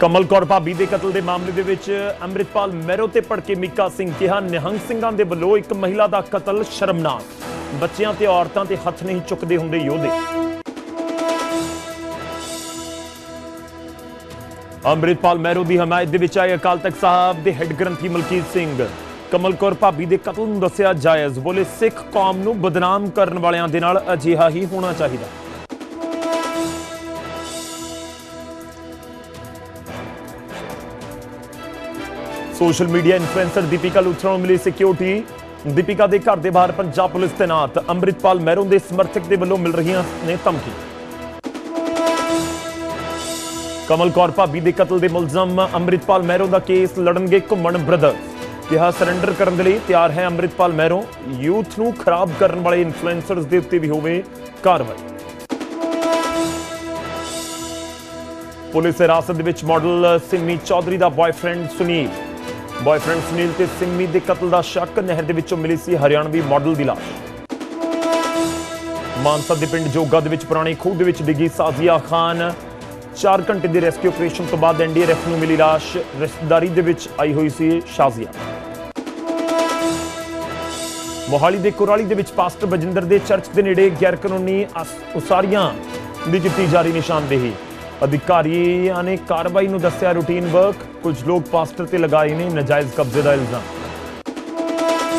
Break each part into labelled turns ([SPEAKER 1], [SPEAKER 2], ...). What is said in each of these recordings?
[SPEAKER 1] ਕਮਲ ਕੌਰ ਭਾਬੀ ਦੇ ਕਤਲ ਦੇ ਮਾਮਲੇ ਦੇ ਵਿੱਚ ਅੰਮ੍ਰਿਤਪਾਲ ਮਹਿਰੋ ਤੇ ਭੜਕੇ ਮੀਕਾ ਸਿੰਘ ਕਿਹਾ, ਨਿਹੰਗ ਸਿੰਘਾਂ ਦੇ ਵੱਲੋਂ ਇੱਕ ਮਹਿਲਾ ਦਾ ਕਤਲ ਸ਼ਰਮਨਾਕ। ਬੱਚਿਆਂ ਤੇ ਔਰਤਾਂ ਤੇ ਹੱਥ ਨਹੀਂ ਚੁੱਕਦੇ ਹੁੰਦੇ ਯੋਧੇ। ਅੰਮ੍ਰਿਤਪਾਲ ਮੈਰੋ ਦੀ ਹਮਾਇਤ ਦੇ ਵਿੱਚ ਆਏ ਅਕਾਲ ਤਖਤ ਸਾਹਿਬ ਦੇ ਹੈੱਡ ਗ੍ਰੰਥੀ ਮਲਕੀਤ ਸਿੰਘ। ਕਮਲ ਕੌਰ ਭਾਬੀ ਦੇ ਕਤਲ ਨੂੰ ਦੱਸਿਆ ਜਾਇਜ਼, ਬੋਲੇ ਸਿੱਖ ਕੌਮ ਨੂੰ ਬਦਨਾਮ ਕਰਨ ਵਾਲਿਆਂ ਦੇ ਨਾਲ ਅਜਿਹਾ ਹੀ ਹੋਣਾ ਚਾਹੀਦਾ। Social media influencer Deepika Luthra ਨੂੰ ਮਿਲੀ ਸਿਕਿਉਰਿਟੀ ਦੀਪਿਕਾ ਦੇ ਘਰ ਦੇ ਬਾਹਰ ਪੰਜਾਬ ਪੁਲਿਸ ਤੈਨਾਤ। ਅੰਮ੍ਰਿਤਪਾਲ ਮਹਿਰੋਂ ਦੇ ਸਮਰਥਕ ਦੇ ਵੱਲੋਂ ਮਿਲ ਰਹੀਆਂ ਨੇ ਧਮਕੀ। ਕਮਲ ਕੌਰ ਭਾਬੀ ਦੇ ਕਤਲ ਦੇ ਮੁਲਜ਼ਮ ਅੰਮ੍ਰਿਤਪਾਲ ਮਹਿਰੋਂ ਦਾ ਕੇਸ ਲੜਨਗੇ ਘੁੰਮਣ ਬ੍ਰਦਰ। ਕਿਹਾ ਸਰੈਂਡਰ ਕਰਨ ਦੇ ਲਈ ਤਿਆਰ ਹੈ ਅੰਮ੍ਰਿਤਪਾਲ ਮਹਿਰੋਂ। ਯੂਥ ਨੂੰ ਖਰਾਬ ਕਰਨ ਵਾਲੇ ਇਨਫਲੂਐਂਸਰਸ ਦੇ ਉੱਤੇ ਵੀ ਹੋਵੇ ਕਾਰਵਾਈ। ਪੁਲਿਸ ਹਿਰਾਸਤ ਦੇ ਵਿੱਚ ਮਾਡਲ ਸਿੰਮੀ ਚੌਧਰੀ ਦਾ ਬॉयਫ੍ਰੈਂਡ ਸੁਨੀਲ। ਬॉयਫ੍ਰੈਂਡ ਸੁਨੀਲ ਤੇ ਸਿੰਮੀ ਦੇ ਕਤਲ ਦਾ ਸ਼ੱਕ ਨਹਿਰ ਦੇ ਵਿੱਚੋਂ ਮਿਲੀ ਸੀ ਹਰਿਆਣਵੀ ਮਾਡਲ ਦੀ ਲਾਸ਼। ਮਾਨਸਾ ਦੇ ਪਿੰਡ ਜੋਗਾ ਦੇ ਵਿੱਚ ਪੁਰਾਣੀ ਖੂਹ ਦੇ ਵਿੱਚ ਡਿੱਗੀ ਸਾਜ਼ੀਆ ਖਾਨ। 4 ਘੰਟੇ ਦੇ ਰੈਸਕਿਊ ਆਪਰੇਸ਼ਨ ਤੋਂ ਬਾਅਦ ਐਨਡੀਆਰਐਫ ਨੂੰ ਮਿਲੀ ਲਾਸ਼। ਰਿਸ਼ਤੇਦਾਰੀ ਦੇ ਵਿੱਚ ਆਈ ਹੋਈ ਸੀ ਸ਼ਾਜ਼ੀਆ। ਮੋਹਾਲੀ ਦੇ ਕੁਰਾਲੀ ਦੇ ਵਿੱਚ ਪਾਸਟਰ ਬਜਿੰਦਰ ਦੇ ਚਰਚ ਦੇ ਨੇੜੇ ਗੈਰ ਕਾਨੂੰਨੀ ਉਸਾਰੀਆਂ ਦੀ ਕੀਤੀ ਜਾ ਰਹੀ ਨਿਸ਼ਾਨਦੇਹੀ। ਅਧਿਕਾਰੀਆਂ ਨੇ ਕਾਰਵਾਈ ਨੂੰ ਦੱਸਿਆ ਰੂਟੀਨ ਵਰਕ। ਕੁਝ ਲੋਕ ਪਾਸਟਰ ਤੇ ਲਗਾਏ ਨੇ ਨਜਾਇਜ਼ ਕਬਜ਼ੇ ਦਾ ਇਲਜ਼ਾਮ।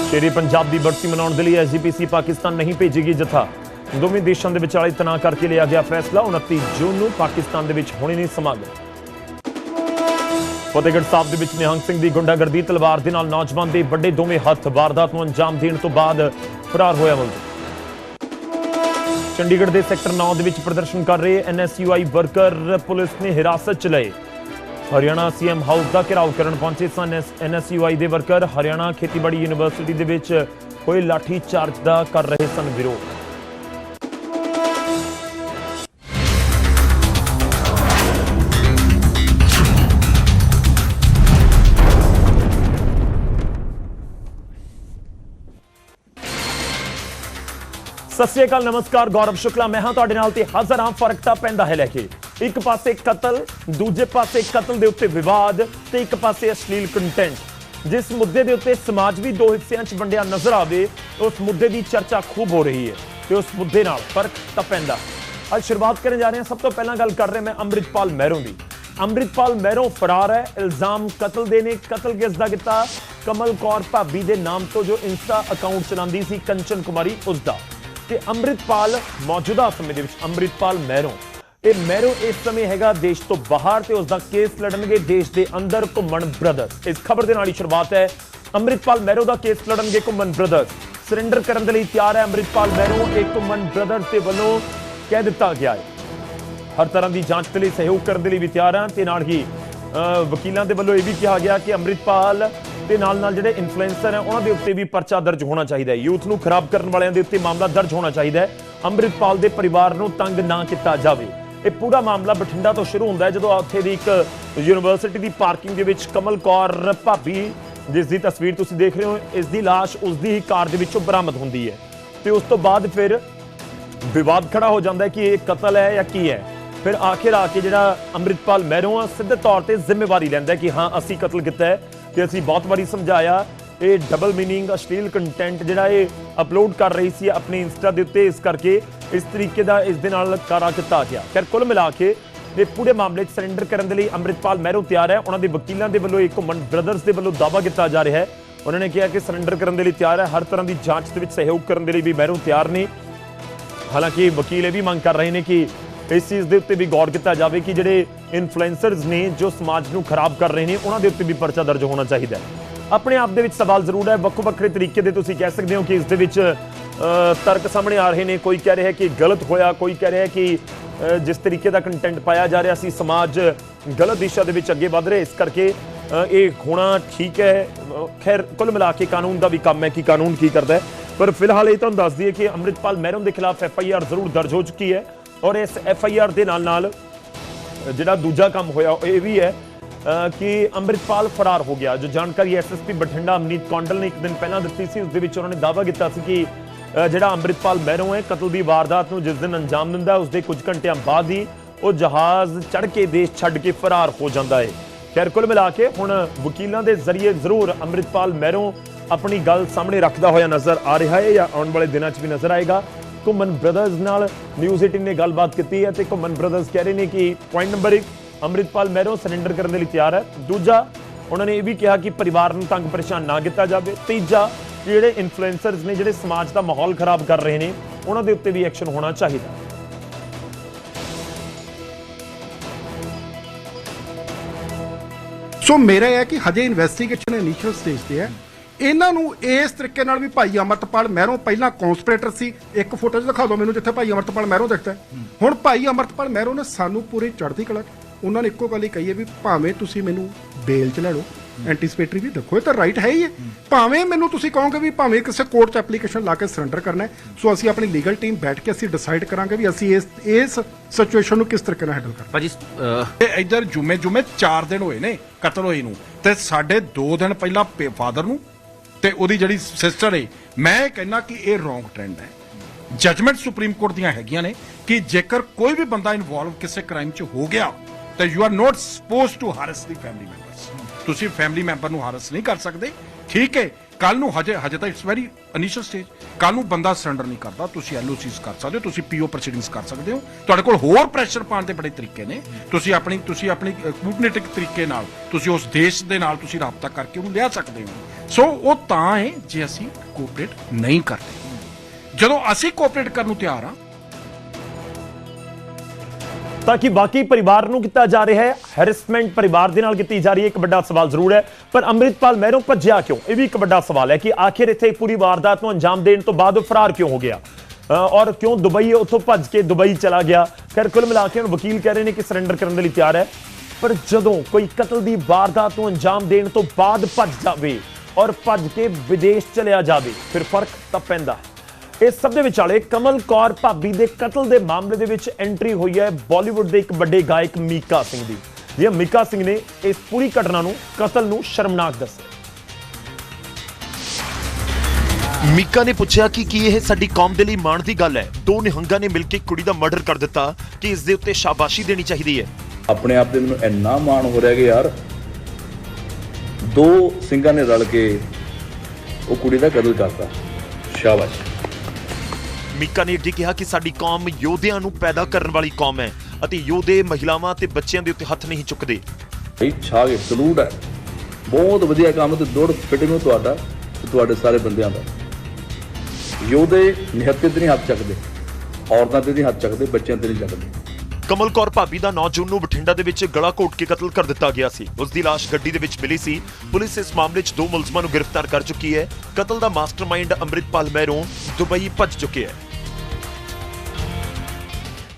[SPEAKER 1] ਸ਼ੇਰੀ ਪੰਜਾਬ ਦੀ ਬਰਸੀ ਮਨਾਉਣ ਦੇ ਲਈ ਐਸਜੀਪੀਸੀ ਪਾਕਿਸਤਾਨ ਨਹੀਂ ਭੇਜੇਗੀ ਜਥਾ। ਦੋਵੇਂ ਦੇਸ਼ਾਂ ਦੇ ਵਿਚਾਲੇ ਤਣਾਅ ਕਰਕੇ ਲਿਆ ਗਿਆ ਫੈਸਲਾ। 29 ਜੂਨ ਨੂੰ ਪਾਕਿਸਤਾਨ ਦੇ ਵਿੱਚ ਹੋਣੇ ਨੇ ਸਮਾਗਮ। ਫਤਿਹਗੜ੍ਹ ਸਾਹਿਬ ਦੇ ਵਿੱਚ ਨਿਹੰਗ ਸਿੰਘ ਦੀ ਗੁੰਡਾਗਰਦੀ, ਤਲਵਾਰ ਦੇ ਨਾਲ ਨੌਜਵਾਨ ਦੇ ਵੱਡੇ ਦੋਵੇਂ ਹੱਥ ਵਾਰਦਾਤ ਨੂੰ ਅੰਜਾਮ ਦੇਣ ਤੋਂ ਬਾਅਦ ਫਰਾਰ ਹੋਇਆ ਮੁਲਜ਼ਮ। ਚੰਡੀਗੜ੍ਹ ਦੇ ਸੈਕਟਰ 9 ਦੇ ਵਿੱਚ ਪ੍ਰਦਰਸ਼ਨ ਕਰ ਰਹੇ ਐਨਐਸਯੂਆਈ ਵਰਕਰ ਪੁਲਿਸ ਨੇ ਹਿਰਾਸਤ 'ਚ ਲਏ। ਹਰਿਆਣਾ ਸੀਐਮ ਹਾਊਸ ਦਾ ਘਿਰਾਓ ਕਰਨ ਪਹੁੰਚੇ ਸਨ। ਐਨਐਸਯੂਆਈ ਦੇ ਵਰਕਰ ਹਰਿਆਣਾ ਖੇਤੀਬਾੜੀ ਯੂਨੀਵਰਸਿਟੀ ਦੇ ਵਿੱਚ ਹੋਏ ਲਾਠੀ ਚਾਰਜ ਦਾ ਕਰ ਰਹੇ ਸਨ ਵਿਰੋਧ। ਸਤਿ ਸ਼੍ਰੀ ਅਕਾਲ, ਨਮਸਕਾਰ, ਗੌਰਵ ਸ਼ੁਕਲਾ। ਮੈਂ ਹਾਂ ਤੁਹਾਡੇ ਨਾਲ ਤੇ ਹਾਜ਼ਰ ਹਾਂ। ਫ਼ਰਕ ਤਾਂ ਪੈਂਦਾ ਹੈ ਲੈ ਕੇ। ਇੱਕ ਪਾਸੇ ਕਤਲ, ਦੂਜੇ ਪਾਸੇ ਕਤਲ ਦੇ ਉੱਤੇ ਵਿਵਾਦ ਤੇ ਇੱਕ ਪਾਸੇ ਅਸ਼ਲੀਲ ਕੰਟੈਂਟ ਜਿਸ ਮੁੱਦੇ ਦੇ ਉੱਤੇ ਸਮਾਜ ਵੀ ਦੋ ਹਿੱਸਿਆਂ 'ਚ ਵੰਡਿਆ ਨਜ਼ਰ ਆਵੇ, ਉਸ ਮੁੱਦੇ ਦੀ ਚਰਚਾ ਖੂਬ ਹੋ ਰਹੀ ਹੈ ਤੇ ਉਸ ਮੁੱਦੇ ਨਾਲ ਫ਼ਰਕ ਤਾਂ ਪੈਂਦਾ। ਅੱਜ ਸ਼ੁਰੂਆਤ ਕਰਨ ਜਾ ਰਹੇ ਹਾਂ। ਸਭ ਤੋਂ ਪਹਿਲਾਂ ਗੱਲ ਕਰ ਰਹੇ ਮੈਂ ਅੰਮ੍ਰਿਤਪਾਲ ਮਹਿਰੋਂ ਦੀ। ਅੰਮ੍ਰਿਤਪਾਲ ਮਹਿਰੋਂ ਫਰਾਰ ਹੈ। ਇਲਜ਼ਾਮ ਕਤਲ ਦੇ ਨੇ। ਕਤਲ ਕਿਸ ਦਾ ਕੀਤਾ? ਕਮਲ ਕੌਰ ਭਾਬੀ ਦੇ ਨਾਮ ਤੋਂ ਜੋ ਇੰਸਟਾ ਅਕਾਊਂਟ ਚਲਾਉਂਦੀ ਸੀ, ਕੰਚਨ ਕੁਮਾਰੀ, ਉਸ ਦਾ। ਤੇ ਅੰਮ੍ਰਿਤਪਾਲ ਮੌਜੂਦਾ ਸਮੇਂ ਦੇ ਵਿੱਚ ਅੰਮ੍ਰਿਤਪਾਲ ਮਹਿਰੋਂ ਇਹ ਮੈਰੋ ਇਸ ਸਮੇਂ ਹੈਗਾ ਦੇਸ਼ ਤੋਂ ਬਾਹਰ ਤੇ ਉਸ ਦਾ ਕੇਸ ਲੜਨਗੇ ਦੇਸ਼ ਦੇ ਅੰਦਰ ਘੁੰਮਣ ਬ੍ਰਦਰਸ ਇਸ ਖਬਰ ਦੇ ਨਾਲ ਹੀ ਸ਼ੁਰੂਆਤ ਹੈ। ਅੰਮ੍ਰਿਤਪਾਲ ਮਹਿਰੋਂ ਦਾ ਕੇਸ ਲੜਨਗੇ ਘੁੰਮਣ ਬ੍ਰਦਰਸ ਸਰੈਂਡਰ ਕਰਨ ਦੇ ਲਈ ਤਿਆਰ ਹੈ ਅੰਮ੍ਰਿਤਪਾਲ ਮਹਿਰੋਂ ਇਹ ਘੁੰਮਣ ਬ੍ਰਦਰਸ ਦੇ ਵੱਲੋਂ ਕਹਿ ਦਿੱਤਾ ਗਿਆ ਹੈ। ਹਰ ਤਰ੍ਹਾਂ ਦੀ ਜਾਂਚ ਦੇ ਲਈ ਸਹਿਯੋਗ ਕਰਨ ਦੇ ਲਈ ਵੀ ਤਿਆਰ ਹਾਂ ਤੇ ਨਾਲ ਹੀ ਵਕੀਲਾਂ ਦੇ ਵੱਲੋਂ ਇਹ ਵੀ ਕਿਹਾ ਗਿਆ ਕਿ ਅੰਮ੍ਰਿਤਪਾਲ ਦੇ ਨਾਲ ਨਾਲ ਜਿਹੜੇ ਇਨਫਲੂਐਂਸਰ ਹੈ, ਉਹਨਾਂ ਦੇ ਉੱਤੇ ਵੀ ਪਰਚਾ ਦਰਜ ਹੋਣਾ ਚਾਹੀਦਾ ਹੈ। ਯੂਥ ਨੂੰ ਖਰਾਬ ਕਰਨ ਵਾਲਿਆਂ ਦੇ ਉੱਤੇ ਮਾਮਲਾ ਦਰਜ ਹੋਣਾ ਚਾਹੀਦਾ ਹੈ। ਅੰਮ੍ਰਿਤਪਾਲ ਦੇ ਪਰਿਵਾਰ ਨੂੰ ਤੰਗ ਨਾ ਕੀਤਾ ਜਾਵੇ। ਇਹ ਪੂਰਾ ਮਾਮਲਾ ਬਠਿੰਡਾ ਤੋਂ ਸ਼ੁਰੂ ਹੁੰਦਾ ਹੈ, ਜਦੋਂ ਉੱਥੇ ਦੀ ਇੱਕ ਯੂਨੀਵਰਸਿਟੀ ਦੀ ਪਾਰਕਿੰਗ ਦੇ ਵਿੱਚ ਕਮਲ ਕੌਰ ਭਾਬੀ, ਜਿਸ ਦੀ ਤਸਵੀਰ ਤੁਸੀਂ ਦੇਖ ਰਹੇ ਹੋ, ਇਸ ਦੀ ਲਾਸ਼ ਉਸ ਦੀ ਹੀ ਕਾਰ ਦੇ ਵਿੱਚੋਂ ਬਰਾਮਦ ਹੁੰਦੀ ਹੈ। ਤੇ ਉਸ ਤੋਂ ਬਾਅਦ ਫਿਰ ਵਿਵਾਦ ਖੜਾ ਹੋ ਜਾਂਦਾ ਹੈ ਕਿ ਇਹ ਕਤਲ ਹੈ ਜਾਂ ਕੀ ਹੈ। ਫਿਰ ਆਖਿਰ ਆ ਕੇ ਜਿਹੜਾ ਅੰਮ੍ਰਿਤਪਾਲ ਮਹਿਰੋਂ ਆ, ਸਿੱਧੇ ਤੌਰ ਤੇ ਜ਼ਿੰਮੇਵਾਰੀ ਲੈਂਦਾ ਕਿ ਹਾਂ, ਅਸੀਂ ਕਤਲ ਕੀਤਾ ਹੈ। ਤੇ ਅਸੀਂ ਬਹੁਤ ਵਾਰੀ ਸਮਝਾਇਆ, ਇਹ ਡਬਲ ਮੀਨਿੰਗ ਅਸ਼ਲੀਲ ਕੰਟੈਂਟ ਜਿਹੜਾ ਇਹ ਅਪਲੋਡ ਕਰ ਰਹੀ ਸੀ ਆਪਣੇ ਇੰਸਟਾ ਦੇ ਉੱਤੇ, ਇਸ ਕਰਕੇ ਇਸ ਤਰੀਕੇ ਦਾ ਇਸ ਦੇ ਨਾਲ ਕਾਰਾ ਕੀਤਾ ਗਿਆ। ਫਿਰ ਕੁੱਲ ਮਿਲਾ ਕੇ ਇਹ ਪੂਰੇ ਮਾਮਲੇ 'ਚ ਸਰੈਂਡਰ ਕਰਨ ਦੇ ਲਈ ਅੰਮ੍ਰਿਤਪਾਲ ਮਹਿਰੋਂ ਤਿਆਰ ਹੈ। ਉਹਨਾਂ ਦੇ ਵਕੀਲਾਂ ਦੇ ਵੱਲੋਂ ਇੱਕ ਘੁੰਮਣ ਬ੍ਰਦਰਸ ਦੇ ਵੱਲੋਂ ਦਾਅਵਾ ਕੀਤਾ ਜਾ ਰਿਹਾ ਹੈ। ਉਹਨਾਂ ਨੇ ਕਿਹਾ ਕਿ ਸਰੈਂਡਰ ਕਰਨ ਦੇ ਲਈ ਤਿਆਰ ਹੈ। ਹਰ ਤਰ੍ਹਾਂ ਦੀ ਜਾਂਚ ਦੇ ਵਿੱਚ ਸਹਿਯੋਗ ਕਰਨ ਦੇ ਲਈ ਵੀ ਮਹਿਰੋਂ ਤਿਆਰ ਨੇ। ਹਾਲਾਂਕਿ ਵਕੀਲ ਇਹ ਵੀ ਮੰਗ ਕਰ ਰਹੇ ਨੇ ਕਿ ਇਸ ਚੀਜ਼ ਦੇ ਉੱਤੇ ਵੀ ਗੌਰ ਕੀਤਾ ਜਾਵੇ ਕਿ ਜਿਹੜੇ ਇਨਫਲੂਐਂਸਰਸ ਨੇ ਜੋ ਸਮਾਜ ਨੂੰ ਖਰਾਬ ਕਰ ਰਹੇ ਨੇ, ਉਹਨਾਂ ਦੇ ਉੱਤੇ ਵੀ ਪਰਚਾ ਦਰਜ ਹੋਣਾ ਚਾਹੀਦਾ ਆਪਣੇ ਆਪ ਦੇ ਵਿੱਚ ਸਵਾਲ ਜ਼ਰੂਰ ਹੈ, ਵੱਖੋ ਵੱਖਰੇ ਤਰੀਕੇ ਦੇ ਤੁਸੀਂ ਕਹਿ ਸਕਦੇ ਹੋ ਕਿ ਇਸ ਦੇ ਵਿੱਚ ਤਰਕ ਸਾਹਮਣੇ ਆ ਰਹੇ ਨੇ। ਕੋਈ ਕਹਿ ਰਿਹਾ ਕਿ ਗਲਤ ਹੋਇਆ, ਕੋਈ ਕਹਿ ਰਿਹਾ ਕਿ ਜਿਸ ਤਰੀਕੇ ਦਾ ਕੰਟੈਂਟ ਪਾਇਆ ਜਾ ਰਿਹਾ ਸੀ, ਸਮਾਜ ਗਲਤ ਦਿਸ਼ਾ ਦੇ ਵਿੱਚ ਅੱਗੇ ਵਧ ਰਿਹਾ, ਇਸ ਕਰਕੇ ਇਹ ਹੋਣਾ ਠੀਕ ਹੈ। ਖੈਰ, ਕੁੱਲ ਮਿਲਾ ਕੇ ਕਾਨੂੰਨ ਦਾ ਵੀ ਕੰਮ ਹੈ ਕਿ ਕਾਨੂੰਨ ਕੀ ਕਰਦਾ ਹੈ। ਪਰ ਫਿਲਹਾਲ ਇਹ ਤੁਹਾਨੂੰ ਦੱਸ ਦਈਏ ਕਿ ਅੰਮ੍ਰਿਤਪਾਲ ਮਹਿਰੋਂ ਦੇ ਖਿਲਾਫ ਐਫ ਆਈ ਆਰ ਜ਼ਰੂਰ ਦਰਜ ਹੋ ਚੁੱਕੀ ਹੈ। ਔਰ ਇਸ ਐਫ ਆਈ ਆਰ ਦੇ ਨਾਲ ਨਾਲ ਜਿਹੜਾ ਦੂਜਾ ਕੰਮ ਹੋਇਆ ਉਹ ਇਹ ਵੀ ਹੈ ਕਿ ਅੰਮ੍ਰਿਤਪਾਲ ਫਰਾਰ ਹੋ ਗਿਆ। ਜੋ ਜਾਣਕਾਰੀ ਐਸਐਸਪੀ ਬਠਿੰਡਾ ਅਮਨੀਤ ਕੌਂਡਲ ਨੇ ਇੱਕ ਦਿਨ ਪਹਿਲਾਂ ਦਿੱਤੀ ਸੀ ਉਸ ਦੇ ਵਿੱਚ ਉਹਨਾਂ ਨੇ ਦਾਅਵਾ ਕੀਤਾ ਸੀ ਕਿ ਜਿਹੜਾ ਅੰਮ੍ਰਿਤਪਾਲ ਮਹਿਰੋਂ ਹੈ ਕਤਲ ਦੀ ਵਾਰਦਾਤ ਨੂੰ ਜਿਸ ਦਿਨ ਅੰਜਾਮ ਦਿੰਦਾ ਹੈ, ਉਸ ਦੇ ਕੁਝ ਘੰਟਿਆਂ ਬਾਅਦ ਹੀ ਉਹ ਜਹਾਜ਼ ਚੜ ਕੇ ਦੇਸ਼ ਛੱਡ ਕੇ ਫਰਾਰ ਹੋ ਜਾਂਦਾ ਹੈ। ਖੈਰ ਕੁੱਲ ਮਿਲਾ ਕੇ ਹੁਣ ਵਕੀਲਾਂ ਦੇ ਜ਼ਰੀਏ ਜ਼ਰੂਰ ਅੰਮ੍ਰਿਤਪਾਲ ਮਹਿਰੋਂ ਆਪਣੀ ਗੱਲ ਸਾਹਮਣੇ ਰੱਖਦਾ ਹੋਇਆ ਨਜ਼ਰ ਆ ਰਿਹਾ ਹੈ ਜਾਂ ਆਉਣ ਵਾਲੇ ਦਿਨਾਂ 'ਚ ਵੀ ਨਜ਼ਰ ਆਏਗਾ। ਘੁੰਮਨ ਬ੍ਰਦਰਜ਼ ਨਾਲ ਨਿਊਜ਼ 18 ਨੇ ਗੱਲਬਾਤ ਕੀਤੀ ਹੈ ਤੇ ਘੁੰਮਨ ਬ੍ਰਦਰਜ਼ ਕਹਿ ਰਹੇ ਨੇ ਕਿ point number 1 Amritpal Mehron surrender ਕਰਨ ਦੇ ਲਈ ਤਿਆਰ ਹੈ। ਦੂਜਾ, ਉਹਨਾਂ ਨੇ ਇਹ ਵੀ ਕਿਹਾ ਕਿ ਪਰਿਵਾਰ ਨੂੰ ਤੰਗ ਪਰੇਸ਼ਾਨ ਨਾ ਕੀਤਾ ਜਾਵੇ। ਤੀਜਾ, ਜਿਹੜੇ ਇਨਫਲੂਐਂਸਰਸ ਨੇ, ਜਿਹੜੇ ਸਮਾਜ ਦਾ ਮਾਹੌਲ ਖਰਾਬ ਕਰ ਰਹੇ ਨੇ, ਉਹਨਾਂ ਦੇ ਉੱਤੇ ਵੀ ਐਕਸ਼ਨ ਹੋਣਾ ਚਾਹੀਦਾ।
[SPEAKER 2] ਸੋ ਮੇਰਾ ਇਹ ਹੈ ਕਿ ਹਜੇ ਇਨਵੈਸਟੀਗੇਸ਼ਨ ਇਨੀਸ਼ੀਅਲ ਸਟੇਜ ਤੇ ਹੈ। ਇਹਨਾਂ ਨੂੰ ਇਸ ਤਰੀਕੇ ਨਾਲ ਵੀ ਭਾਈ ਅਮਰਤਪਾਲ ਮਹਿਰੋਂ ਪਹਿਲਾਂ ਕਨਸਪੀਰੇਟਰ ਸੀ। ਇੱਕ ਫੋਟੋ 'ਚ ਦਿਖਾ ਦਿਓ ਮੈਨੂੰ ਜਿੱਥੇ ਭਾਈ ਅਮਰਤਪਾਲ ਮਹਿਰੋਂ ਦਿਖਦਾ ਹੈ। ਹੁਣ ਭਾਈ ਅਮਰਤਪਾਲ ਮਹਿਰੋਂ ਨੇ ਸਾਨੂੰ ਪੂਰੀ ਚੜ੍ਹਦੀ ਕਲਾ ਉਹਨਾਂ ਨੇ ਇੱਕੋ ਗੱਲ ਹੀ ਕਹੀ ਹੈ ਵੀ ਭਾਵੇਂ ਤੁਸੀਂ ਮੈਨੂੰ ਬੇਲ 'ਚ ਲੈ ਲਓ ਐਂਟੀਸਪੇਟਰੀ ਵੀ ਦੇਖੋ ਇਹ ਤਾਂ ਰਾਈਟ ਹੈ ਹੀ ਹੈ। ਭਾਵੇਂ ਮੈਨੂੰ ਤੁਸੀਂ ਕਹੋਗੇ ਵੀ ਭਾਵੇਂ ਕਿਸੇ ਕੋਰਟ 'ਚ ਐਪਲੀਕੇਸ਼ਨ ਲਾ ਕੇ ਸਰੈਂਡਰ ਕਰਨਾ ਹੈ ਸੋ ਅਸੀਂ ਆਪਣੀ ਲੀਗਲ ਟੀਮ ਬੈਠ ਕੇ ਅਸੀਂ ਡਿਸਾਈਡ ਕਰਾਂਗੇ ਵੀ ਅਸੀਂ ਇਸ ਇਸ ਸਿਚੁਏਸ਼ਨ ਨੂੰ ਕਿਸ ਤਰੀਕੇ ਨਾਲ ਹੈਂਡਲ ਕਰਨਾ
[SPEAKER 3] ਭਾਜੀ
[SPEAKER 2] ਇਹ ਇੱਧਰ ਜੁਮੇ ਜੁਮੇ 4 ਦਿਨ ਹੋਏ ਨੇ ਕਤਲ ਹੋਏ ਨੂੰ ਤੇ ਸਾਡੇ 2 ਦਿਨ ਪਹਿਲਾਂ ਫਾਦਰ ਨੂੰ ਤੇ ਉਹਦੀ ਜਿਹੜੀ ਸਿਸਟਰ ਹੈ ਮੈਂ ਕਹਿੰਦਾ ਕਿ ਇਹ ਰੋਂਗ ਟ੍ਰੈਂਡ ਹੈ। ਜਜਮੈਂਟ ਸੁਪਰੀਮ ਕੋਰਟ ਦੀਆਂ ਹੈਗੀਆਂ ਨੇ ਕਿ ਜੇਕਰ ਕੋਈ ਵੀ ਬੰਦਾ ਇਨਵੋਲਵ ਕਿਸੇ ਕ੍ਰਾਈਮ 'ਚ ਹੋ ਗਿਆ, ਤਾਂ you are not supposed to harass the family members ਤੁਸੀਂ ਫੈਮਿਲੀ ਮੈਂਬਰ ਨੂੰ ਹਾਰਸ ਨਹੀਂ ਕਰ ਸਕਦੇ। ਠੀਕ ਹੈ ਕੱਲ ਨੂੰ ਹਜੇ ਹਜੇ ਤਾਂ ਇਟਸ ਵੈਰੀ ਇਨੀਸ਼ੀਅਲ ਸਟੇਜ ਕੱਲ ਨੂੰ ਬੰਦਾ ਸਰੈਂਡਰ ਨਹੀਂ ਕਰਦਾ। ਤੁਸੀਂ ਐਲਓਸੀਸ ਕਰ ਸਕਦੇ ਹੋ, ਤੁਸੀਂ ਪੀਓ ਪ੍ਰੋਸੀਡਿੰਗਸ ਕਰ ਸਕਦੇ ਹੋ। ਤੁਹਾਡੇ ਕੋਲ ਹੋਰ ਪ੍ਰੈਸ਼ਰ ਪਾਉਣ ਦੇ ਬੜੇ ਤਰੀਕੇ ਨੇ। ਤੁਸੀਂ ਆਪਣੀ ਤੁਸੀਂ ਆਪਣੀ ਕੂਟਨੀਟਿਕ ਤਰੀਕੇ ਨਾਲ, ਤੁਸੀਂ ਉਸ ਦੇਸ਼ ਦੇ ਨਾਲ ਤੁਸੀਂ ਰਾਬਤਾ ਕਰਕੇ ਉਹਨੂੰ ਲਿਆ ਸਕਦੇ ਹੋ। ਸੋ ਉਹ ਤਾਂ ਹੈ ਜੇ ਅਸੀਂ ਕੋਆਪਰੇਟ ਨਹੀਂ ਕਰਦੇ। ਜਦੋਂ ਅਸੀਂ ਕੋਆਪਰੇਟ ਕਰਨ ਨੂੰ ਤਿਆਰ ਆ
[SPEAKER 1] ਤਾਂ ਕਿ ਬਾਕੀ ਪਰਿਵਾਰ ਨੂੰ ਕੀਤਾ ਜਾ ਰਿਹਾ ਹੈ। ਹੈਰੈਸਮੈਂਟ ਪਰਿਵਾਰ ਦੇ ਨਾਲ ਕੀਤੀ ਜਾ ਰਹੀ ਹੈ। ਇੱਕ ਵੱਡਾ ਸਵਾਲ ਜ਼ਰੂਰ ਹੈ। ਪਰ ਅੰਮ੍ਰਿਤਪਾਲ, ਮਹਿਰੋਂ ਭੱਜਿਆ ਕਿਉਂ? ਇਹ ਵੀ ਇੱਕ ਵੱਡਾ ਸਵਾਲ ਹੈ ਕਿ ਆਖਿਰ ਇੱਥੇ ਪੂਰੀ ਵਾਰਦਾਤ ਨੂੰ ਅੰਜਾਮ ਦੇਣ ਤੋਂ ਬਾਅਦ ਉਹ ਫਰਾਰ ਕਿਉਂ ਹੋ ਗਿਆ? ਔਰ ਕਿਉਂ ਦੁਬਈ ਉੱਥੋਂ ਭੱਜ ਕੇ ਦੁਬਈ ਚਲਾ ਗਿਆ? ਖੈਰ, ਕੁੱਲ ਮਿਲਾ ਕੇ ਹੁਣ ਵਕੀਲ ਕਹਿ ਰਹੇ ਨੇ ਕਿ ਸਰੈਂਡਰ ਕਰਨ ਦੇ ਲਈ ਤਿਆਰ ਹੈ। ਪਰ ਜਦੋਂ ਕੋਈ ਕਤਲ ਦੀ ਵਾਰਦਾਤ ਨੂੰ ਅੰਜਾਮ ਦੇਣ ਤੋਂ ਬਾਅਦ ਭੱਜ ਜਾਵੇ ਔਰ ਭੱਜ ਕੇ ਵਿਦੇਸ਼ ਚਲਿਆ ਜਾਵੇ, ਫਿਰ ਫ਼ਰਕ ਤਾਂ ਪੈਂਦਾ ਹੈ। ਇਸ ਸਭ ਦੇ ਵਿਚਾਲੇ ਕਮਲ ਕੌਰ ਭਾਬੀ ਦੇ ਕਤਲ ਦੇ ਮਾਮਲੇ ਦੇ ਵਿੱਚ ਐਂਟਰੀ ਹੋਈ ਹੈ ਬਾਲੀਵੁੱਡ ਦੇ ਇੱਕ ਵੱਡੇ ਗਾਇਕ ਮੀਕਾ ਸਿੰਘ ਦੀ। ਜੀ ਮੀਕਾ ਸਿੰਘ ਨੇ ਇਸ ਪੂਰੀ ਘਟਨਾ ਨੂੰ ਕਤਲ ਨੂੰ ਸ਼ਰਮਨਾਕ ਦੱਸਿਆ।
[SPEAKER 4] ਮੀਕਾ ਨੇ ਪੁੱਛਿਆ ਕਿ ਕੀ ਇਹ ਸਾਡੀ ਕੌਮ ਦੇ ਲਈ ਮਾਣ ਦੀ ਗੱਲ ਹੈ? ਦੋ ਨਿਹੰਗਾਂ ਨੇ ਮਿਲ ਕੇ ਕੁੜੀ ਦਾ ਮਰਡਰ ਕਰ ਦਿੱਤਾ ਕਿ ਇਸ ਦੇ ਉੱਤੇ ਸ਼ਾਬਾਸ਼ੀ ਦੇਣੀ ਚਾਹੀਦੀ ਹੈ?
[SPEAKER 5] ਆਪਣੇ ਆਪ ਤੇ ਮੈਨੂੰ ਇੰਨਾ ਮਾਣ ਹੋ ਰਿਹਾ ਕਿ ਯਾਰ ਦੋ ਸਿੰਘਾਂ ਨੇ ਰਲ ਕੇ ਉਹ ਕੁੜੀ ਦਾ ਕਤਲ ਕਰਤਾ। ਸ਼ਾਬਾਸ਼।
[SPEAKER 4] ਮੀਕਾ ਨੇ ਅੱਗੇ ਕਿਹਾ ਕਿ ਸਾਡੀ ਕੌਮ ਯੋਧਿਆਂ ਨੂੰ ਪੈਦਾ ਕਰਨ ਵਾਲੀ ਕੌਮ ਹੈ ਅਤੇ ਯੋਧੇ ਮਹਿਲਾਵਾਂ ਤੇ ਬੱਚਿਆਂ ਦੇ ਉੱਤੇ ਹੱਥ ਨਹੀਂ ਚੁੱਕਦੇ।
[SPEAKER 5] ਛਾਗੇ ਸਲੂਟ ਹੈ। ਬਹੁਤ ਵਧੀਆ ਕੰਮ ਤੇ ਦੌੜ ਫਿਟਿੰਗ ਨੂੰ ਤੁਹਾਡਾ ਤੇ ਤੁਹਾਡੇ ਸਾਰੇ ਬੰਦਿਆਂ ਦਾ। ਯੋਧੇ ਨਿਹੱਤੇ ਤੇ ਨਹੀਂ ਹੱਥ ਚੱਕਦੇ ਔਰਤਾਂ ਤੇ ਨਹੀਂ ਹੱਥ ਚੱਕਦੇ ਬੱਚਿਆਂ ਤੇ ਨਹੀਂ ਚੱਕਦੇ।
[SPEAKER 4] ਕਮਲ ਕੌਰ ਭਾਬੀ ਦਾ 9 ਜੂਨ ਨੂੰ ਬਠਿੰਡਾ ਦੇ ਵਿੱਚ ਗਲਾ ਘੋਟ ਕੇ ਕਤਲ ਕਰ ਦਿੱਤਾ ਗਿਆ ਸੀ। ਉਸ ਦੀ ਲਾਸ਼ ਗੱਡੀ ਦੇ ਵਿੱਚ ਮਿਲੀ ਸੀ। ਪੁਲਿਸ ਇਸ ਮਾਮਲੇ 'ਚ ਦੋ ਮੁਲਜ਼ਮਾਂ ਨੂੰ ਗ੍ਰਿਫਤਾਰ ਕਰ ਚੁੱਕੀ ਹੈ। ਕਤਲ ਦਾ ਮਾਸਟਰਮਾਈਂਡ ਅੰਮ੍ਰਿਤਪਾਲ ਮਹਿਰੋਂ ਦੁਬਈ ਭੱਜ ਚੁੱਕਿਆ ਹੈ।